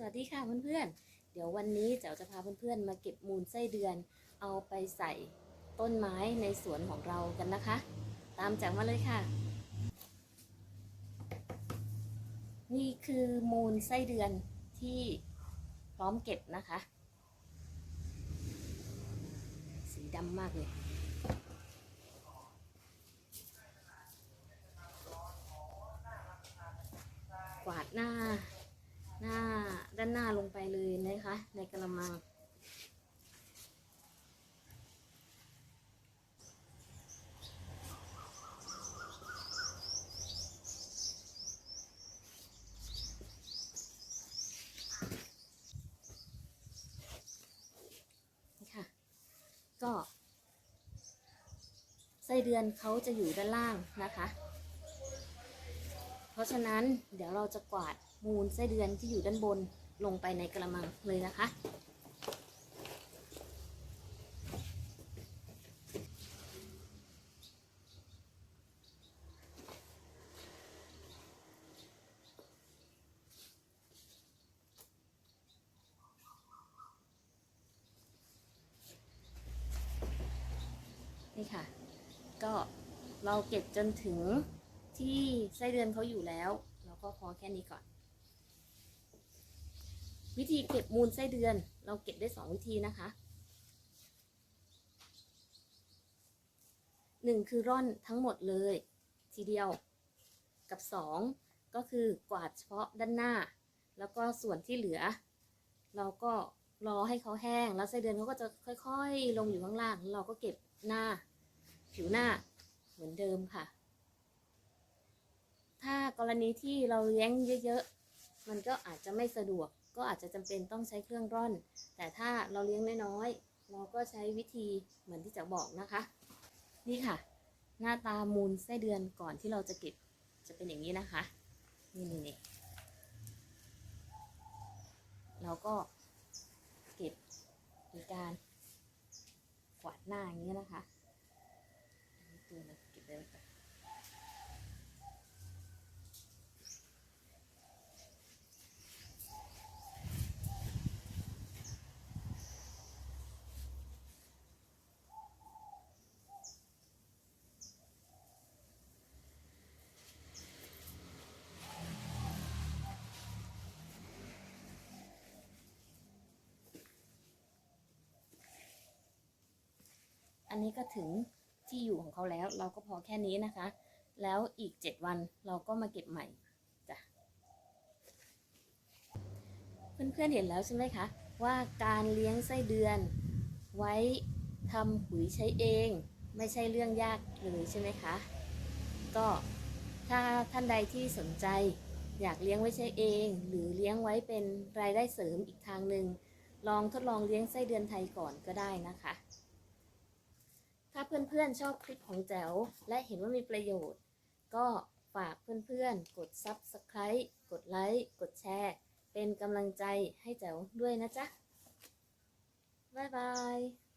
สวัสดีค่ะเพื่อนๆ เดี๋ยววันนี้เจ๋วจะพาเพื่อนๆ มาเก็บมูลไส้เดือน เอาไปใส่ต้นไม้ในสวนของเรากันนะคะ ตามแจ๋วมาเลยค่ะ นี่คือมูลไส้เดือนที่พร้อมเก็บนะคะ สีดำมากเลยกวาดหน้าานหน้าลงไปเลยนะคะ ในกระมังนี่ค่ะ ก็ไส้เดือนเขาจะอยู่ด้านล่างนะคะ เพราะฉะนั้นเดี๋ยวเราจะกวาดมูลไส้เดือนที่อยู่ด้านบน ลงไปในกระมังเลยนะคะ นี่ค่ะ ก็เราเก็บจนถึงที่ไส้เดือนเขาอยู่แล้ว เราก็พอแค่นี้ก่อน วิธีเก็บมูลไส้เดือน เราเก็บได้สองวิธีนะคะหนึ่งคือร่อนทั้งหมดเลย ทีเดียวกับสองก็คือกวาดเฉพาะด้านหน้า แล้วก็ส่วนที่เหลือ เราก็รอให้เขาแห้ง แล้วไส้เดือนเขาก็จะค่อยๆ ลงอยู่ข้างล่าง เราก็เก็บหน้า ผิวหน้าเหมือนเดิมค่ะ ถ้ากรณีที่เราเลี้ยงเยอะๆ มันก็อาจจะไม่สะดวก ก็อาจจะจำเป็นต้องใช้เครื่องร่อน แต่ถ้าเราเลี้ยงน้อยๆเราก็ใช้วิธีเหมือนที่จะบอกนะคะ นี่ค่ะ หน้าตามูลไส้เดือนก่อนที่เราจะเก็บจะเป็นอย่างนี้นะคะ นี่นี่นี่เราก็เก็บโดยการกวาดหน้าอย่างนี้นะคะตัวมันเก็บได้ไหม อันนี้ก็ถึงที่อยู่ของเขาแล้ว เราก็พอแค่นี้นะคะ แล้วอีกเจ็ดวันเราก็มาเก็บใหม่จ้ะเพื่อนๆเห็นแล้วใช่ไหมคะ ว่าการเลี้ยงไส้เดือน ไว้ทำปุ๋ยใช้เอง ไม่ใช่เรื่องยากเลยใช่ไหมคะ ก็ถ้าท่านใดที่สนใจอยากเลี้ยงไว้ใช้เอง หรือเลี้ยงไว้เป็นรายได้เสริมอีกทางหนึ่งลองทดลองเลี้ยงไส้เดือนไทยก่อนก็ได้นะคะ ถ้าเพื่อนๆชอบคลิปของแจ๋วและเห็นว่ามีประโยชน์ ก็ฝากเพื่อนๆ กด Subscribe กดไลค์กดแชร์ เป็นกำลังใจให้แจ๋วด้วยนะจ๊ะ บ๊ายบาย